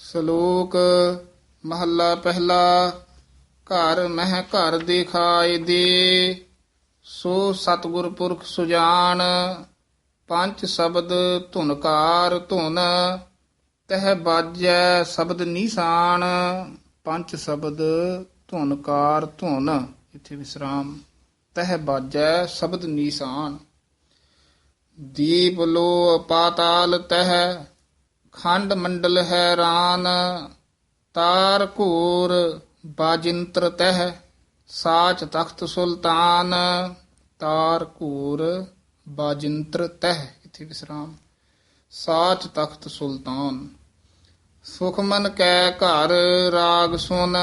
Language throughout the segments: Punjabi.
ਸ਼ਲੋਕ ਮਹੱਲਾ ਪਹਿਲਾ, ਘਰ ਮਹਿ ਘਰ ਦਿਖਾਈ ਦੇ। ਸੋ ਸਤਿਗੁਰ ਪੁਰਖ ਸੁਜਾਨ, ਪੰਜ ਸ਼ਬਦ ਧੁਨਕਾਰ ਧੁਨ, ਤਹ ਬਾਜੈ ਸ਼ਬਦ ਨਿਸ਼ਾਨ, ਪੰਜ ਸ਼ਬਦ ਧੁਨਕਾਰ ਧੁਨ। ਇੱਥੇ ਵਿਸਰਾਮ, ਤਹ ਬਾਜੈ ਸ਼ਬਦ ਨਿਸ਼ਾਨ। ਦੀਪ ਲੋ ਪਾਤਾਲ ਤਹ ਖੰਡ ਮੰਡਲ ਹੈਰਾਨ, ਤਾਰ ਘੋਰ ਬਾਜਿੰਤਰ ਤਹਿ, ਸਾਚ ਤਖਤ ਸੁਲਤਾਨ, ਤਾਰ ਘੋਰ ਬਾਜਿੰਤਰ ਤਹਿ। ਇਥੇ ਵਿਸਰਾਮ। ਸਾਚ ਤਖਤ ਸੁਲਤਾਨ, ਸੁਖਮਨ ਕੈ ਘਰ ਰਾਗ ਸੁਨ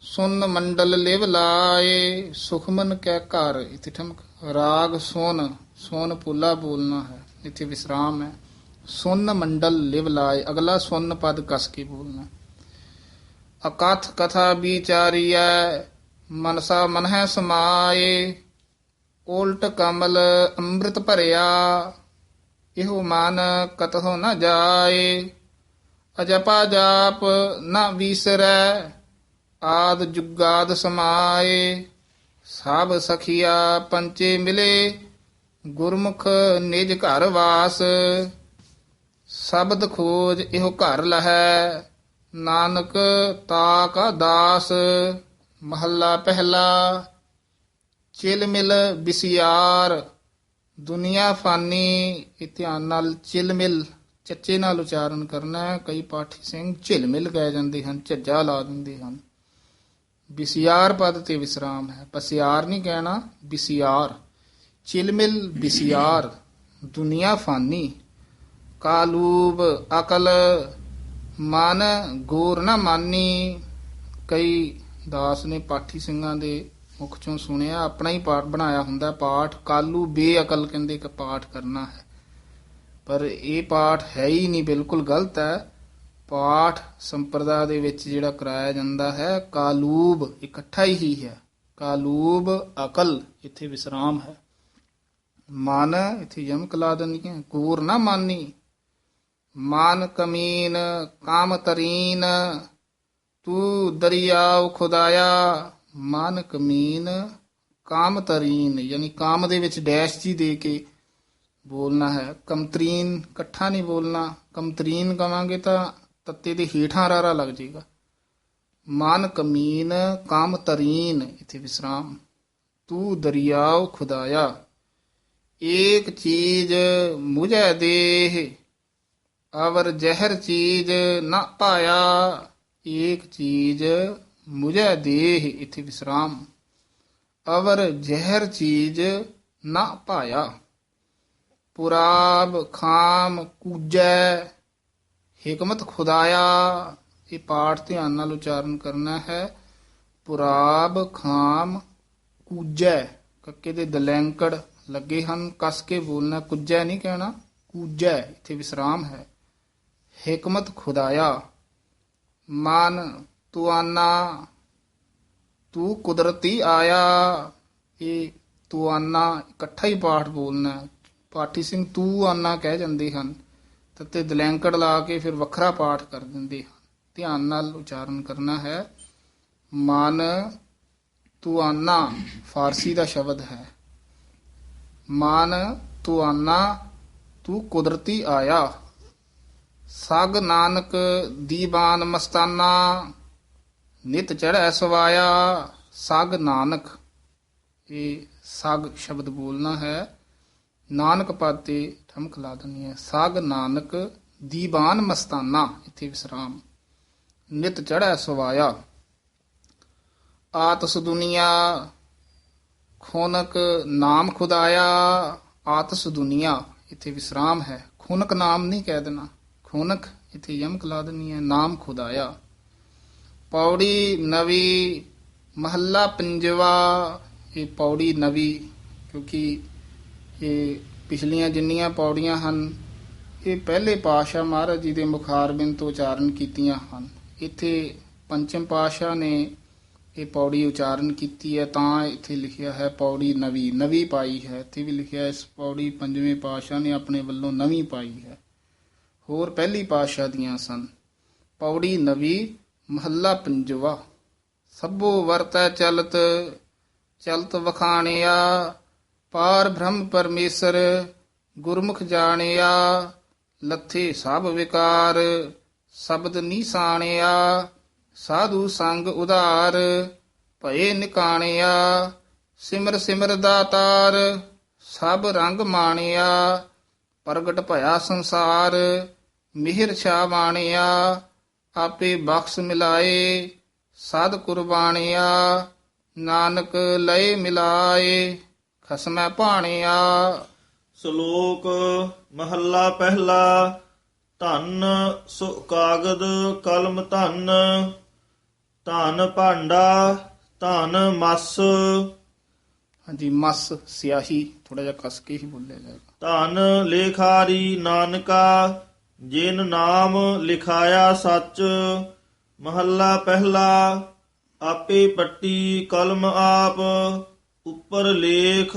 ਸੁਨ ਮੰਡਲ ਲਿਵ ਲਾਏ, ਸੁਖਮਨ ਕੈ ਘਰ। ਇਥੇ ਠਮਕ। ਰਾਗ ਸੁਨ ਸੁਨ ਪੁੱਲਾ ਬੋਲਣਾ ਹੈ। ਇਥੇ ਵਿਸਰਾਮ ਹੈ। ਸੁਨ ਮੰਡਲ ਲਿਵ ਲਾਏ ਅਗਲਾ ਸੁਨ ਪਦ ਕਸ ਕੇ ਬੋਲਣਾ। ਅਕਥ ਕਥਾ ਵਿਚਾਰੀਐ, ਮਨਸਾ ਮਨਹਿ ਸਮਾਏ, ਉਲਟ ਕਮਲ ਅੰਮ੍ਰਿਤ ਭਰਿਆ, ਇਹੋ ਮਨ ਕਤਹੁ ਨ ਜਾਏ। ਅਜਪਾ ਜਾਪ ਨ ਵਿਸਰੈ, ਆਦ ਜੁਗਾਦ ਸਮਾਏ। ਸਭ ਸਖੀਆ ਪੰਚੇ ਮਿਲੇ, ਗੁਰਮੁਖ ਨਿਜ ਘਰ ਵਾਸ। ਸ਼ਬਦ ਖੋਜ ਇਹੋ ਘਰ ਲਹੈ, ਨਾਨਕ ਤਾ ਕਾ ਦਾਸ, ਮਹੱਲਾ ਪਹਿਲਾ। ਚਿਲ ਮਿਲ ਬਿਸਿਆਰ, ਦੁਨੀਆ ਫਾਨੀ ਇਹ ਨਾਲ ਚਿਲ ਮਿਲ, ਚੱਚੇ ਨਾਲ ਉਚਾਰਨ ਕਰਨਾ ਹੈ ਕਈ ਪਾਠੀ ਸਿੰਘ ਝਿਲ ਮਿਲ ਕਹਿ ਜਾਂਦੇ ਹਨ ਝੱਜਾ ਲਾ ਦਿੰਦੇ ਹਨ। ਬਿਸਿਆਰ ਪਦ ਤੇ ਵਿਸਰਾਮ ਹੈ, ਪਸਿਆਰ ਨਹੀਂ ਕਹਿਣਾ, ਬਿਸਿਆਰ। ਚਿਲਮਿਲ ਬਿਸਿਆਰ, ਦੁਨੀਆ ਫਾਨੀ ਕਾਲੂਬ, ਅਕਲ, ਮਨ, ਗੌਰ ਨਾ ਮਾਨੀ। ਕਈ ਦਾਸ ਨੇ ਪਾਠੀ ਸਿੰਘਾਂ ਦੇ ਮੁਖ ਚੋਂ ਸੁਣਿਆ, ਆਪਣਾ ਹੀ ਪਾਠ ਬਣਾਇਆ ਹੁੰਦਾ ਪਾਠ। ਕਾਲੂ ਬੇਅਕਲ ਕਹਿੰਦੇ ਕਿ ਪਾਠ ਕਰਨਾ ਹੈ। ਪਰ ਇਹ ਪਾਠ ਹੈ ਹੀ ਨਹੀਂ, ਬਿਲਕੁਲ ਗਲਤ ਹੈ। ਪਾਠ ਸੰਪਰਦਾ ਦੇ ਵਿੱਚ ਜਿਹੜਾ ਕਰਾਇਆ ਜਾਂਦਾ ਹੈ, ਕਾਲੂਬ ਇਕੱਠਾ ਹੀ ਹੈ। ਕਾਲੂਬ, ਅਕਲ, ਇੱਥੇ ਵਿਸਰਾਮ ਹੈ। ਮਨ, ਇੱਥੇ ਯਮਕ ਲਾ ਦਿੰਦੀਆਂ ਹੈ ਗੂਰ ਨਾ ਮਾਨੀ। ਮਾਨ ਕਮੀਨ ਕਾਮ ਤਰੀਨ ਤੂੰ ਦਰਿਆਉ ਖੁਦਾਇਆ। ਮਨ ਕਮੀਨ ਕਾਮ ਤਰੀਨ ਯਾਨੀ ਕਾਮ ਦੇ ਵਿੱਚ ਡੈਸ਼ ਜੀ ਦੇ ਕੇ ਬੋਲਣਾ ਹੈ। ਕਮਤਰੀਨ, ਇਕੱਠਾ ਨਹੀਂ ਬੋਲਣਾ। ਕਮਤਰੀਨ ਕਵਾਂਗੇ ਤਾਂ ਤੱਤੇ ਦੇ ਹੀਠਾਂ ਰਾਰਾ ਲੱਗ ਜਾਏਗਾ। ਮਨ ਕਮੀਨ ਕਾਮ ਤਰੀਨ ਇਥੇ ਵਿਸਰਾਮ। ਤੂੰ ਦਰਿਆਉ ਖੁਦਾਇਆ। ਏਕ ਚੀਜ਼ ਮੁਝੈ ਦੇਹ ਅਵਰ ਜ਼ਹਿਰ ਚੀਜ਼ ਨਾ ਪਾਇਆ, ਏਕ ਚੀਜ਼ ਮੁਝੈ ਦੇਹ, ਇਥੇ ਵਿਸਰਾਮ। ਅਵਰ ਜ਼ਹਿਰ ਚੀਜ਼ ਨਾ ਪਾਇਆ, ਪੁਰਾਬ ਖਾਮ ਕੂਜੈ, ਹਕਮਤ ਖੁਦਾਇਆ। ਇਹ ਪਾਠ ਧਿਆਨ ਨਾਲ ਉਚਾਰਨ ਕਰਨਾ ਹੈ। ਪੁਰਾਬ ਖਾਮ ਕੂਜੈ, ਕੱਕੇ ਦੇ ਦਲੈਂਕੜ ਲੱਗੇ ਹਨ, ਕਸ ਕੇ ਬੋਲਣਾ, ਕੁਜੈ ਨਹੀਂ ਕਹਿਣਾ, ਕੂਜੈ, ਇੱਥੇ ਵਿਸਰਾਮ ਹੈ। ਹਕਮਤ ਖੁਦਾਇਆ। ਮਨ ਤੁਆਨਾ, ਤੂੰ ਕੁਦਰਤੀ ਆਇਆ। ਇਹ ਤੁਆਨਾ ਇਕੱਠਾ ਹੀ ਪਾਠ ਬੋਲਣਾ ਪਾਠੀ ਸਿੰਘ ਤੂੰ ਆਨਾ ਕਹਿ ਜਾਂਦੇ ਹਨ ਤੇ ਦਲੈਂਕੜ ਲਾ ਕੇ ਫਿਰ ਵੱਖਰਾ ਪਾਠ ਕਰ ਦਿੰਦੇ ਹਨ। ਧਿਆਨ ਨਾਲ ਉਚਾਰਨ ਕਰਨਾ ਹੈ। ਮਨ ਤੁਆਨਾ, ਫਾਰਸੀ ਦਾ ਸ਼ਬਦ ਹੈ। ਮਨ ਤੁਆਨਾ, ਤੂੰ ਕੁਦਰਤੀ ਆਇਆ। ਸਗ ਨਾਨਕ ਦੀਵਾਨ ਮਸਤਾਨਾ, ਨਿਤ ਚੜ੍ਹੈ ਸਵਾਇਆ, ਸਗ ਨਾਨਕ। ਇਹ ਸਗ ਸ਼ਬਦ ਬੋਲਣਾ ਹੈ। ਨਾਨਕ ਪਾਤੇ ਠਮਕ ਲਾ ਦਨੀ ਹੈ। ਸਗ ਨਾਨਕ ਦੀਵਾਨ ਮਸਤਾਨਾ, ਇੱਥੇ ਵਿਸਰਾਮ। ਨਿਤ ਚੜ੍ਹੈ ਸਵਾਇਆ। ਆਤਸ ਦੁਨੀਆ, ਖੋਨਕ ਨਾਮ ਖੁਦਾਇਆ। ਆਤਸ ਦੁਨੀਆ, ਇੱਥੇ ਵਿਸਰਾਮ ਹੈ। ਖੁਨਕ ਨਾਮ ਨਹੀਂ ਕਹਿ ਦੇਣਾ। ਖੁਨਕ ਇੱਥੇ ਯਮਕ ਲਾ ਦੇਣੀ ਹੈ ਨਾਮ ਖੁਦਾਇਆ। ਪੌੜੀ ਨਵੀ, ਮਹੱਲਾ ਪੰਜਵਾ, ਇਹ ਪੌੜੀ ਨਵੀ, ਕਿਉਂਕਿ ਇਹ ਪਿਛਲੀਆਂ ਜਿੰਨੀਆਂ ਪੌੜੀਆਂ ਹਨ, ਇਹ ਪਹਿਲੇ ਪਾਸ਼ਾ ਮਹਾਰਾਜ ਜੀ ਦੇ ਮੁਖਾਰਬਿੰਦ ਤੋਂ ਉਚਾਰਨ ਕੀਤੀਆਂ ਹਨ। ਇੱਥੇ ਪੰਚਮ ਪਾਸ਼ਾ ਨੇ ਇਹ ਪੌੜੀ ਉਚਾਰਨ ਕੀਤੀ ਹੈ ਤਾਂ ਇੱਥੇ ਲਿਖਿਆ ਹੈ ਪੌੜੀ ਨਵੀਂ ਨਵੀਂ ਪਾਈ ਹੈ। ਇੱਥੇ ਵੀ ਲਿਖਿਆ ਇਸ ਪੌੜੀ ਪੰਜਵੇਂ ਪਾਸ਼ਾ ਨੇ ਆਪਣੇ ਵੱਲੋਂ ਨਵੀਂ ਪਾਈ ਹੈ। ਹੋਰ ਪਹਿਲੀ ਪਾਤਸ਼ਾਹ ਦੀਆਂ ਸਨ। ਪੌੜੀ ਨਵੀ, ਮਹੱਲਾ ਪੰਜਵਾ। ਸਭੋ ਵਰਤੈ ਚਲਤ ਚਲਤ ਵਖਾਣਿਆ। ਪਾਰ ਬ੍ਰਹਮ ਪਰਮੇਸ਼ਰ, ਗੁਰਮੁਖ ਜਾਣਿਆ। ਲੱਥੇ ਸਭ ਵਿਕਾਰ, ਸ਼ਬਦ ਨੀਸਾਣਿਆ ਸਾਧੂ ਸੰਗ ਉਧਾਰ, ਭਏ ਨਿਕਾਣਿਆ। ਸਿਮਰ ਸਿਮਰ ਦਾਤਾਰ ਸਭ ਰੰਗ ਮਾਣਿਆ। ਪ੍ਰਗਟ ਭਇਆ ਸੰਸਾਰ ਮਿਹਰ ਛਾ ਬਾਣਿਆ ਆਪੇ ਬਖਸ਼ ਮਿਲਾਏ ਸਾਧ ਕੁਰਬਾਨਿਆ ਨਾਨਕ ਲਏ ਮਿਲਾਏ ਖਸਮੈ ਭਾਣਿਆ। ਸ਼ਲੋਕ ਮਹੱਲਾ ਪਹਿਲਾ ਧਨ ਸੁ ਕਾਗਦ ਕਲਮ ਧਨ ਧਨ ਭਾਂਡਾ ਧਨ ਮਸ। ਹਾਂਜੀ ਮਸ ਸਿਆਹੀ ਥੋੜਾ ਜਿਹਾ ਕਸ ਕੇ ਹੀ ਬੋਲਿਆ ਜਾਏਗਾ। ਧਨ ਲੇਖਾਰੀ ਨਾਨਕਾ ਜਿਨ ਨਾਮ ਲਿਖਾਇਆ ਸੱਚ ਮਹੱਲਾ ਪਹਿਲਾ ਆਪੇ ਪੱਟੀ ਕਲਮ ਆਪ ਉੱਪਰ ਲੇਖ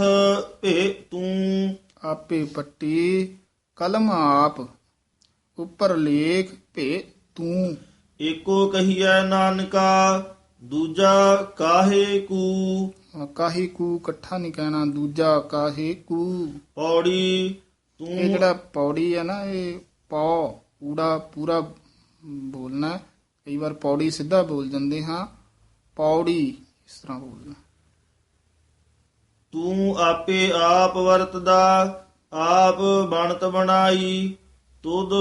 ਭੇ ਤੂੰ। ਆਪੇ ਪੱਟੀ ਕਲਮ ਆਪ ਉੱਪਰ ਲੇਖ ਭੇ ਤੂੰ। ਏਕੋ ਕਹੀਐ ਨਾਨਕਾ ਦੂਜਾ ਕਾਹੇ ਕੂ। ਕਾਹੀ ਕੂ ਇਕੱਠਾ ਨਹੀਂ ਕਹਿਣਾ ਦੂਜਾ ਕਾਹੇ ਕੂ। ਪੌੜੀ ਇਹ ਤੂੰ ਜਿਹੜਾ ਪੌੜੀ ਹੈ ਨਾ ਇਹ ਪੌ ਊੜਾ ਪੂਰਾ ਬੋਲਣਾ ਕਈ ਵਾਰ ਪੌੜੀ ਸਿੱਧਾ ਬੋਲ ਜਾਂਦੇ ਹਾਂ। ਪੌੜੀ ਇਸ ਤਰ੍ਹਾਂ ਬੋਲਣਾ ਤੂੰ ਆਪੇ ਆਪ ਵਰਤਦਾ, ਆਪ ਬਣਤ ਬਣਾਈ, ਤੁਧ